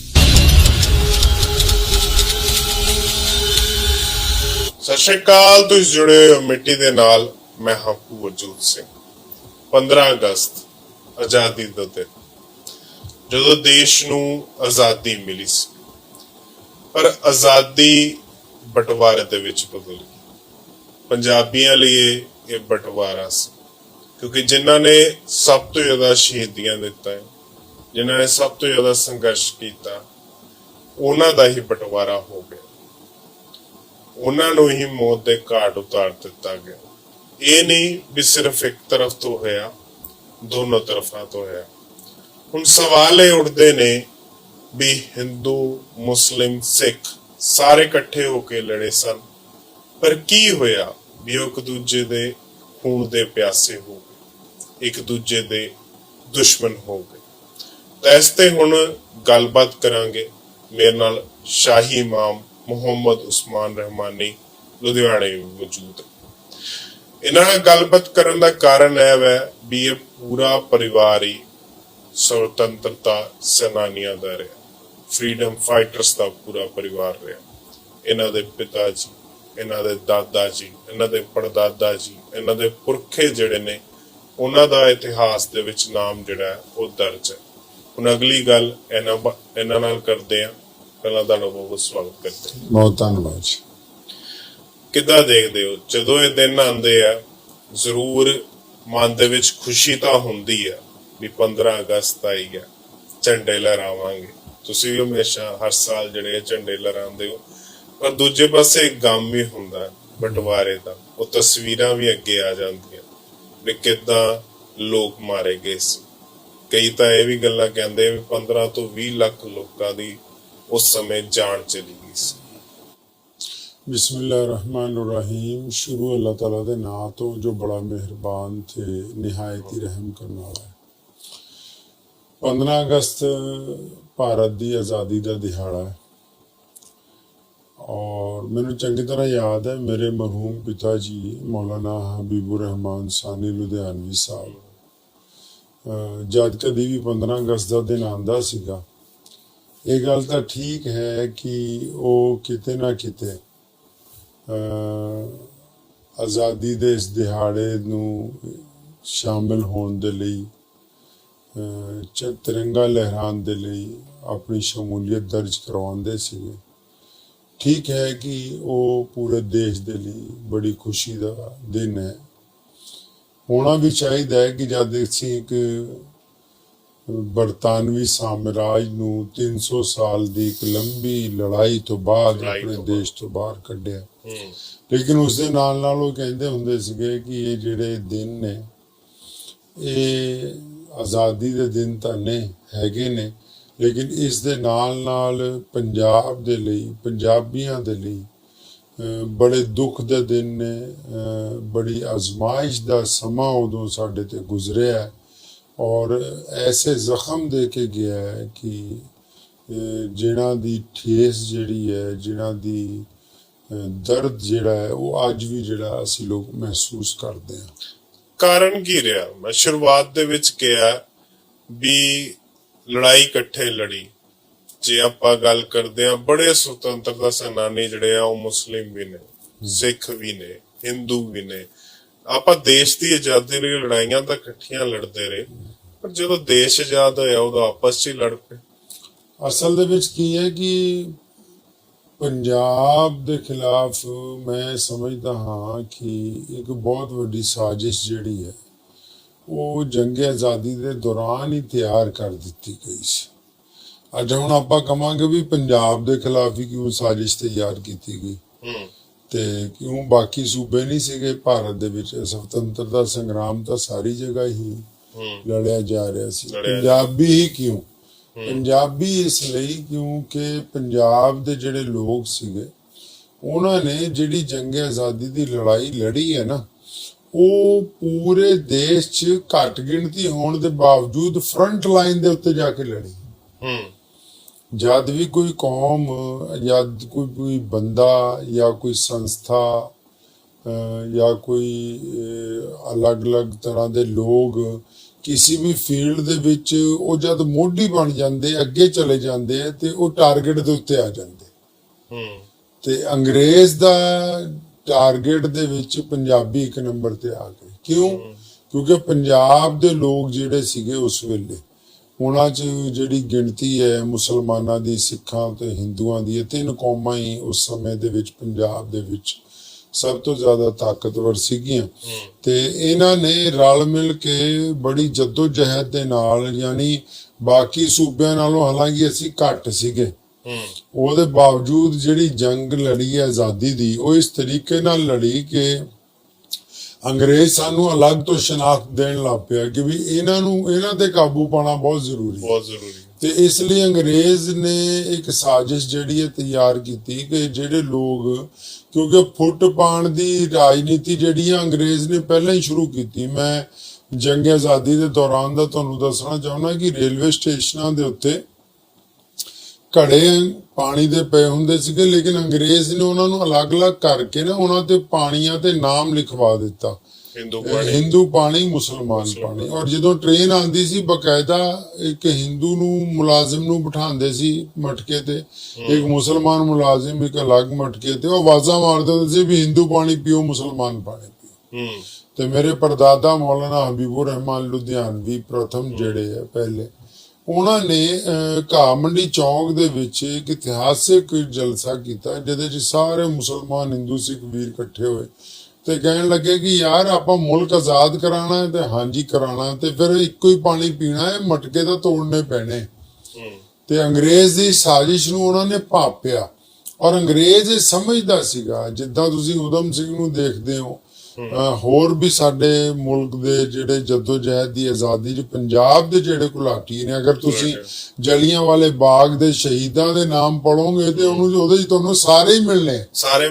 ਸਤਿ ਸ਼੍ਰੀ ਅਕਾਲ, ਤੁਸੀਂ ਜੁੜੇ ਹੋ ਮਿੱਟੀ ਦੇ ਨਾਲ। ਮੈਂ ਹਾਂ ਵਜੂਦ ਸਿੰਘ। 15 ਅਗਸਤ, ਆਜ਼ਾਦੀ ਦਾ ਦਿਨ। ਜਦੋਂ ਦੇਸ਼ ਨੂੰ ਆਜ਼ਾਦੀ ਮਿਲੀ ਸੀ। ਪਰ ਆਜ਼ਾਦੀ ਬਟਵਾਰੇ ਦੇ ਵਿੱਚ ਬਦਲ। ਗਈ ਪੰਜਾਬੀਆਂ ਲਈ ਇਹ ਬਟਵਾਰਾ ਸੀ। ਕਿਉਂਕਿ ਜਿਨ੍ਹਾਂ ਨੇ ਸਭ ਤੋਂ ਜ਼ਿਆਦਾ ਸ਼ਹੀਦੀਆਂ ਦਿੱਤਾ ਹੈ, ਜਿਨ੍ਹਾਂ ਨੇ ਸਭ ਤੋਂ ਜ਼ਿਆਦਾ ਸੰਘਰਸ਼ ਕੀਤਾ, ਉਹਨਾਂ ਦਾ ਹੀ ਬਟਵਾਰਾ ਹੋ ਗਿਆ। ਉਹਨਾਂ ਨੂੰ ਹੀ ਮੌਤ ਦੇ ਘਾਟ ਉਤਾਰ ਦਿੱਤਾ ਗਿਆ। ਇਹ ਨਹੀਂ ਵੀ ਸਿਰਫ ਇੱਕ ਤਰਫ ਤੋਂ ਹੋਇਆ, ਦੋਨੋਂ ਤਰਫਾਂ ਤੋਂ ਹੋਇਆ। ਹੁਣ ਸਵਾਲ ਇਹ ਉੱਠਦੇ ਨੇ ਵੀ ਹਿੰਦੂ, ਮੁਸਲਿਮ, ਸਿੱਖ ਸਾਰੇ ਇਕੱਠੇ ਹੋ ਕੇ ਲੜੇ ਸਨ। ਪਰ ਕੀ ਹੋਇਆ? ਵੀ ਉਹ ਇੱਕ ਦੂਜੇ ਦੇ ਖੂਨ ਦੇ ਪਿਆਸੇ ਹੋ ਗਏ। ਇੱਕ ਦੂਜੇ ਦੇ ਦੁਸ਼ਮਣ ਹੋ ਗਏ। ਤਾਂ ਇਸ ਤੇ ਹੁਣ ਗੱਲਬਾਤ ਕਰਾਂਗੇ। ਮੇਰੇ ਨਾਲ ਸ਼ਾਹੀ ਇਮਾਮ ਮੁਹੰਮਦ ਉਸਮਾਨ ਰਹਿਮਾਨੀ ਲੁਧਿਆਣੇ ਮੌਜੂਦ ਹੈ ਇਹਨਾਂ ਨਾਲ ਗੱਲਬਾਤ ਕਰਨ ਦਾ ਕਾਰਨ ਇਹ ਹੈ ਵੀ ਇਹ ਪੂਰਾ ਪਰਿਵਾਰ ਹੀ ਸੁਤੰਤਰਤਾ ਸੈਨਾਨੀਆਂ ਦਾ ਰਿਹਾ। ਫਰੀडम ਫਾਈਟਰਸ ਦਾ ਪੂਰਾ ਪਰਿਵਾਰ ਰਿਹਾ। ਇਹਨਾਂ ਦੇ ਪਿਤਾ ਜੀ ਇਹਨਾਂ ਦੇ ਦਾਦਾ ਜੀ ਇਹਨਾਂ ਦੇ ਪੜਦਾਦਾ ਜੀ ਇਹਨਾਂ ਦੇ ਪੁਰਖੇ ਜਿਹੜੇ ਨੇ ਉਹਨਾਂ ਦਾ ਇਤਿਹਾਸ ਦੇ ਵਿੱਚ ਨਾਮ ਜਿਹੜਾ ਉਹ ਦਰਜ ਹੈ। ਹੁਣ ਅਗਲੀ ਗੱਲ ਇਹਨਾਂ ਨਾਲ ਕਰਦੇ ਆ ਪਹਿਲਾਂ ਤੁਹਾਡਾ ਬਹੁਤ ਬਹੁਤ ਸਵਾਗਤ ਕਰਦੇ ਬਹੁਤ ਧੰਨਵਾਦ ਜੀ। ਕਿੱਦਾਂ ਦੇਖਦੇ ਹੋ? ਜਦੋਂ ਇਹ ਦਿਨ ਆਉਂਦੇ ਆ ਜ਼ਰੂਰ ਮਨ ਦੇ ਵਿੱਚ ਖੁਸ਼ੀ ਤਾਂ ਹੁੰਦੀ ਆ ਵੀ 15 ਅਗਸਤ ਆਈ ਹੈ ਝੰਡੇ ਲਹਿਰਾਵਾਂਗੇ। ਤੁਸੀਂ ਵੀ ਹਮੇਸ਼ਾ ਹਰ ਸਾਲ ਜਿਹੜੇ ਝੰਡੇ ਲਹਿਰਾਉਂਦੇ ਹੋ। ਪਰ ਦੂਜੇ ਪਾਸੇ ਇੱਕ ਗਮ ਵੀ ਹੁੰਦਾ ਬਟਵਾਰੇ ਦਾ। ਉਹ ਤਸਵੀਰਾਂ ਵੀ ਅੱਗੇ ਆ ਜਾਂਦੀਆਂ ਵੀ ਕਿੱਦਾਂ ਲੋਕ ਮਾਰੇ ਗਏ ਸੀ। ਕਈ ਤਾਂ ਇਹ ਵੀ ਗੱਲਾਂ ਕਹਿੰਦੇ ਵੀ 15 ਤੋਂ 20 ਲੱਖ ਲੋਕਾਂ ਦੀ ਉਸ ਸਮੇਂ ਜਾਨ ਚਲੀ ਗਈ ਸੀ। ਬਿਸਮਿਲ੍ਲਾਹਿਰਰਹਿਮਾਨਿਰਰਹੀਮ ਸ਼ੁਰੂ ਅੱਲਾਹ ਤਾਲਾ ਦੇ ਨਾਮ ਤੋਂ ਜੋ ਬੜਾ ਮਿਹਰਬਾਨ ਤੇ ਨਿਹਾਇਤ ਹੀ ਰਹਿਮ ਕਰਨ ਵਾਲਾ ਹੈ। 15 ਅਗਸਤ ਭਾਰਤ ਦੀ ਆਜ਼ਾਦੀ ਦਾ ਦਿਹਾੜਾ ਹੈ। ਔਰ ਮੈਨੂੰ ਚੰਗੀ ਤਰ੍ਹਾਂ ਯਾਦ ਹੈ, ਮੇਰੇ ਮਰਹੂਮ ਪਿਤਾ ਜੀ ਮੌਲਾਨਾ ਹਬੀਬੁਰ ਰਹਿਮਾਨ ਸਾਨੀ ਲੁਧਿਆਣਵੀ ਸਾਹਿਬ ਜਦ ਕਦੀ ਵੀ 15 ਅਗਸਤ ਦਾ ਦਿਨ ਆਂਦਾ ਸੀਗਾ, ਇਹ ਗੱਲ ਤਾਂ ਠੀਕ ਹੈ ਕਿ ਉਹ ਕਿਤੇ ਨਾ ਕਿਤੇ ਆਜ਼ਾਦੀ ਦੇ ਇਸ ਦਿਹਾੜੇ ਨੂੰ ਸ਼ਾਮਿਲ ਹੋਣ ਦੇ ਲਈ ਚ ਤਿਰੰਗਾ ਲਹਿਰਾਉਣ ਦੇ ਲਈ ਆਪਣੀ ਸ਼ਮੂਲੀਅਤ ਦਰਜ ਕਰਵਾਉਂਦੇ ਸੀਗੇ। ਠੀਕ ਹੈ ਕਿ ਉਹ ਪੂਰੇ ਦੇਸ਼ ਦੇ ਲਈ ਬੜੀ ਖੁਸ਼ੀ ਦਾ ਦਿਨ ਹੈ। ਹੋਣਾ ਵੀ ਚਾਹੀਦਾ ਹੈ ਕਿ ਜਦ ਅਸੀਂ ਇੱਕ ਬਰਤਾਨਵੀ ਸਾਮਰਾਜ ਨੂੰ 300 ਸਾਲ ਦੀ ਇੱਕ ਲੰਬੀ ਲੜਾਈ ਤੋਂ ਬਾਅਦ ਆਪਣੇ ਦੇਸ਼ ਤੋਂ ਬਾਹਰ ਕੱਢਿਆ। ਲੇਕਿਨ ਉਸ ਦੇ ਨਾਲ ਨਾਲ ਉਹ ਕਹਿੰਦੇ ਹੁੰਦੇ ਸੀਗੇ ਕਿ ਇਹ ਜਿਹੜੇ ਦਿਨ ਨੇ ਇਹ ਆਜ਼ਾਦੀ ਦੇ ਦਿਨ ਤਾਂ ਨੇ ਹੈਗੇ ਨੇ ਲੇਕਿਨ ਇਸ ਦੇ ਨਾਲ ਨਾਲ ਪੰਜਾਬ ਦੇ ਲਈ ਪੰਜਾਬੀਆਂ ਦੇ ਲਈ ਬੜੇ ਦੁੱਖ ਦੇ ਦਿਨ ਨੇ ਬੜੀ ਅਜ਼ਮਾਇਸ਼ ਦਾ ਸਮਾਂ ਉਦੋਂ ਸਾਡੇ ਤੇ ਗੁਜ਼ਰਿਆ ਔਰ ਐਸੇ ਜ਼ਖਮ ਦੇ ਕੇ ਗਿਆ ਹੈ ਕਿ ਅਹ, ਜਿਨ੍ਹਾਂ ਦੀ ਠੇਸ ਜਿਹੜੀ ਹੈ ਜਿਨ੍ਹਾਂ ਦੀ ਦਰਦ ਜਿਹੜਾ ਹੈ ਉਹ ਅੱਜ ਵੀ ਜਿਹੜਾ ਅਸੀਂ ਲੋਕ ਮਹਿਸੂਸ ਕਰਦੇ ਹਾਂ। ਕਾਰਨ ਕੀ ਰਿਹਾ? ਮੈਂ ਸ਼ੁਰੂਆਤ ਦੇ ਵਿੱਚ ਕਿਹਾ ਵੀ ਲੜਾਈ ਇਕੱਠੇ ਲੜੀ। ਜੇ ਆਪਾਂ ਗੱਲ ਕਰਦੇ ਆ ਬੜੇ ਸੁਤੰਤਰਤਾ ਸੈਨਾਨੀ ਜਿਹੜੇ ਆ ਉਹ ਮੁਸਲਿਮ ਵੀ ਨੇ ਸਿੱਖ ਵੀ ਨੇ ਹਿੰਦੂ ਵੀ ਨੇ। ਆਪਾਂ ਦੇਸ਼ ਦੀ ਆਜ਼ਾਦੀ ਲਈ ਲੜਾਈਆਂ ਤਾਂ ਇਕੱਠੀਆਂ ਲੜਦੇ ਰਹੇ ਪਰ ਜਦੋਂ ਦੇਸ਼ ਆਜ਼ਾਦ ਹੋਇਆ ਉਦੋਂ ਆਪਸ 'ਚ ਹੀ ਲੜ ਪਏ। ਅਸਲ ਦੇ ਵਿੱਚ ਕੀ ਹੈ ਕਿ ਪੰਜਾਬ ਦੇ ਖਿਲਾਫ ਮੈਂ ਸਮਝਦਾ ਹਾਂ ਕਿ ਇੱਕ ਬਹੁਤ ਵੱਡੀ ਸਾਜ਼ਿਸ਼ ਜਿਹੜੀ ਹੈ ਉਹ ਜੰਗ ਆਜ਼ਾਦੀ ਦੇ ਦੌਰਾਨ ਹੀ ਤਿਆਰ ਕਰ ਦਿੱਤੀ ਗਈ ਸੀ। ਅੱਜ ਹੁਣ ਆਪਾਂ ਕਵਾਂਗੇ ਵੀ ਪੰਜਾਬ ਦੇ ਖਿਲਾਫ ਹੀ ਕਿਉਂ ਸਾਜ਼ਿਸ਼ ਤਿਆਰ ਕੀਤੀ ਗਈ? ਤੇ ਕਿਉਂ ਬਾਕੀ ਸੂਬੇ ਨਹੀਂ ਸੀਗੇ? ਭਾਰਤ ਦੇ ਵਿੱਚ ਸੁਤੰਤਰਤਾ ਸੰਗਰਾਮ ਤਾਂ ਸਾਰੀ ਜਗ੍ਹਾ ਹੀ ਲੜਿਆ ਜਾ ਰਿਹਾ ਸੀ। ਪੰਜਾਬੀ ਹੀ ਕਿਉਂ? ਪੰਜਾਬੀ ਇਸ ਲਈ ਕਿਉਂਕਿ ਪੰਜਾਬ ਦੇ ਜਿਹੜੇ ਲੋਕ ਸੀਗੇ ਉਹਨਾਂ ਨੇ ਜਿਹੜੀ ਜੰਗ ਆਜ਼ਾਦੀ ਦੀ ਲੜਾਈ ਲੜੀ ਹੈ ਨਾ ਉਹ ਪੂਰੇ ਦੇਸ਼ 'ਚ ਘੱਟ ਗਿਣਤੀ ਹੋਣ ਦੇ ਬਾਵਜੂਦ ਫਰੰਟ ਲਾਈਨ ਦੇ ਉੱਤੇ ਜਾ ਕੇ ਲੜੀ। ਹੂੰ। ਜਦ ਵੀ ਕੋਈ ਕੌਮ ਜਦ ਕੋਈ ਕੋਈ ਬੰਦਾ ਜਾਂ ਕੋਈ ਸੰਸਥਾ ਜਾਂ ਕੋਈ ਅਲੱਗ-ਅਲੱਗ ਤਰ੍ਹਾਂ ਦੇ ਲੋਕ ਕਿਸੇ ਵੀ ਫੀਲਡ ਦੇ ਵਿੱਚ ਉਹ ਜਦ ਮੋਢੀ ਬਣ ਜਾਂਦੇ ਅੱਗੇ ਚਲੇ ਜਾਂਦੇ ਆ ਤੇ ਉਹ ਟਾਰਗੇਟ ਦੇ ਉੱਤੇ ਆ ਜਾਂਦੇ। ਹੂੰ। ਤੇ ਅੰਗਰੇਜ਼ ਦਾ ਟਾਰਗੇਟ ਦੇ ਵਿੱਚ ਪੰਜਾਬੀ ਇੱਕ ਨੰਬਰ ਤੇ ਆ ਗਏ। ਕਿਉਂ? ਕਿਉਂਕਿ ਪੰਜਾਬ ਦੇ ਲੋਕ ਜਿਹੜੇ ਸੀਗੇ ਉਸ ਵੇਲੇ ਉਹਨਾਂ 'ਚ ਜਿਹੜੀ ਗਿਣਤੀ ਹੈ ਮੁਸਲਮਾਨਾਂ ਦੀ ਸਿੱਖਾਂ ਤੇ ਹਿੰਦੂਆਂ ਦੀ ਇਹ ਤਿੰਨ ਕੌਮਾਂ ਹੀ ਉਸ ਸਮੇਂ ਦੇ ਵਿੱਚ ਪੰਜਾਬ ਦੇ ਵਿੱਚ ਸਭ ਤੋਂ ਜ਼ਿਆਦਾ ਤਾਕਤਵਰ ਸੀਗੀਆਂ। ਤੇ ਇਹਨਾਂ ਨੇ ਰਲ ਮਿਲ ਕੇ ਬੜੀ ਜਹਿਦ ਦੇ ਨਾਲ ਯਾਨੀ ਬਾਕੀ ਸੂਬਿਆਂ ਨਾਲੋਂ ਹਾਲਾਂਕਿ ਅਸੀਂ ਘੱਟ ਸੀਗੇ। ਉਹਦੇ ਬਾਵਜੂਦ ਜਿਹੜੀ ਜੰਗ ਲੜੀ ਹੈ ਆਜ਼ਾਦੀ ਦੀ ਉਹ ਇਸ ਤਰੀਕੇ ਨਾਲ ਲੜੀ ਕਿ ਅੰਗਰੇਜ਼ ਸਾਨੂੰ ਅਲੱਗ ਤੋਂ ਸ਼ਨਾਖਤ ਦੇਣ ਲੱਗ ਪਿਆ ਕਿ ਵੀ ਇਹਨਾਂ ਨੂੰ ਇਹਨਾਂ ਤੇ ਕਾਬੂ ਪਾਉਣਾ ਬਹੁਤ ਜ਼ਰੂਰੀ ਬਹੁਤ ਜ਼ਰੂਰੀ। ਤੇ ਇਸ ਲਈ ਅੰਗਰੇਜ਼ ਨੇ ਇੱਕ ਸਾਜ਼ਿਸ਼ ਜਿਹੜੀ ਹੈ ਤਿਆਰ ਕੀਤੀ ਕਿ ਜਿਹੜੇ ਲੋਕ ਕਿਉਂਕਿ ਫੁੱਟ ਪਾਣ ਦੀ ਰਾਜਨੀਤੀ ਜਿਹੜੀ ਹੈ ਅੰਗਰੇਜ਼ ਨੇ ਪਹਿਲਾਂ ਹੀ ਸ਼ੁਰੂ ਕੀਤੀ ਮੈਂ ਜੰਗ ਆਜ਼ਾਦੀ ਦੇ ਦੌਰਾਨ ਦਾ ਤੁਹਾਨੂੰ ਦੱਸਣਾ ਚਾਹੁੰਦਾ ਕਿ ਰੇਲਵੇ ਸਟੇਸ਼ਨਾਂ ਦੇ ਉੱਤੇ ਘੜੇ ਪਾਣੀ ਦੇ ਪਏ ਹੁੰਦੇ ਸੀਗੇ ਲੇਕਿਨ ਅੰਗਰੇਜ਼ ਨੇ ਉਹਨਾਂ ਨੂੰ ਅਲੱਗ-ਅਲੱਗ ਕਰਕੇ ਨਾ ਉਹਨਾਂ ਤੇ ਪਾਣੀਆਂ ਤੇ ਨਾਮ ਲਿਖਵਾ ਦਿੱਤਾ। ਹਿੰਦੂ ਪਾਣੀ। ਹਿੰਦੂ ਪਾਣੀ ਮੁਸਲਮਾਨ ਪਾਣੀ। ਔਰ ਜਦੋਂ ਟ੍ਰੇਨ ਆਂਦੀ ਸੀ ਬਕਾਇਦਾ ਇੱਕ ਹਿੰਦੂ ਨੂੰ ਮੁਲਾਜ਼ਮ ਨੂੰ ਬਿਠਾਉਂਦੇ ਸੀ ਮਟਕੇ ਤੇ ਇੱਕ ਮੁਸਲਮਾਨ ਮੁਲਾਜ਼ਮ ਇੱਕ ਅਲੱਗ ਮਟਕੇ ਤੇ ਉਹ ਆਵਾਜ਼ਾਂ ਮਾਰਦੇ ਹੁੰਦੇ ਸੀ ਵੀ ਹਿੰਦੂ ਪਾਣੀ ਪੀਓ ਮੁਸਲਮਾਨ ਪਾਣੀ ਪੀਓ। ਤੇ ਮੇਰੇ ਪਰਦਾਦਾ ਮੌਲਾਨਾ ਹਬੀਬੁਰ ਰਹਿਮਾਨ ਲੁਧਿਆਣਵੀ ਪ੍ਰਥਮ ਜਿਹੜੇ ਆ ਪਹਿਲੇ ਉਹਨਾਂ ਨੇ ਘਾਹ ਮੰਡੀ ਚੌਂਕ ਦੇ ਵਿੱਚ ਇੱਕ ਇਤਿਹਾਸਿਕ ਜਲਸਾ ਕੀਤਾ ਜਿਹਦੇ 'ਚ ਸਾਰੇ ਮੁਸਲਮਾਨ ਹਿੰਦੂ ਸਿੱਖ ਵੀਰ ਇਕੱਠੇ ਹੋਏ ਤੇ ਕਹਿਣ ਲੱਗੇ ਕਿ ਯਾਰ ਆਪਾਂ ਮੁਲਕ ਆਜ਼ਾਦ ਕਰਾਣਾ ਹੈ ਤੇ ਹਾਂਜੀ ਕਰਾਣਾ ਤੇ ਫਿਰ ਇੱਕੋ ਹੀ ਪਾਣੀ ਪੀਣਾ ਹੈ ਮਟਕੇ ਤਾਂ ਤੋੜਨੇ ਪੈਣੇ। ਤੇ ਅੰਗਰੇਜ਼ ਦੀ ਸਾਜ਼ਿਸ਼ ਨੂੰ ਉਹਨਾਂ ਨੇ ਭਾਪਿਆ ਔਰ ਅੰਗਰੇਜ਼ ਇਹ ਸਮਝਦਾ ਸੀਗਾ ਜਿੱਦਾਂ ਤੁਸੀਂ ਉਦਮ ਸਿੰਘ ਨੂੰ ਦੇਖਦੇ ਹੋ ਹੋਰ ਵੀ ਸਾਡੇ ਮੁਲਕ ਦੇ ਜਿਹੜੇ ਜਦੋਜਹਿਦ ਦੀ ਆਜ਼ਾਦੀ ਚ ਪੰਜਾਬ ਦੇ ਜਿਹੜੇ ਘੁਲਾਟੀ ਨੇ ਅਗਰ ਤੁਸੀਂ ਜਲੀਆਂ ਵਾਲੇ ਬਾਗ ਦੇ ਸ਼ਹੀਦਾਂ ਦੇ ਨਾਮ ਪੜੋਗੇ ਤੇ ਉਹਨੂੰ ਉਹਦੇ ਚ ਤੁਹਾਨੂੰ ਸਾਰੇ ਹੀ ਮਿਲਣੇ। ਸਾਰੇ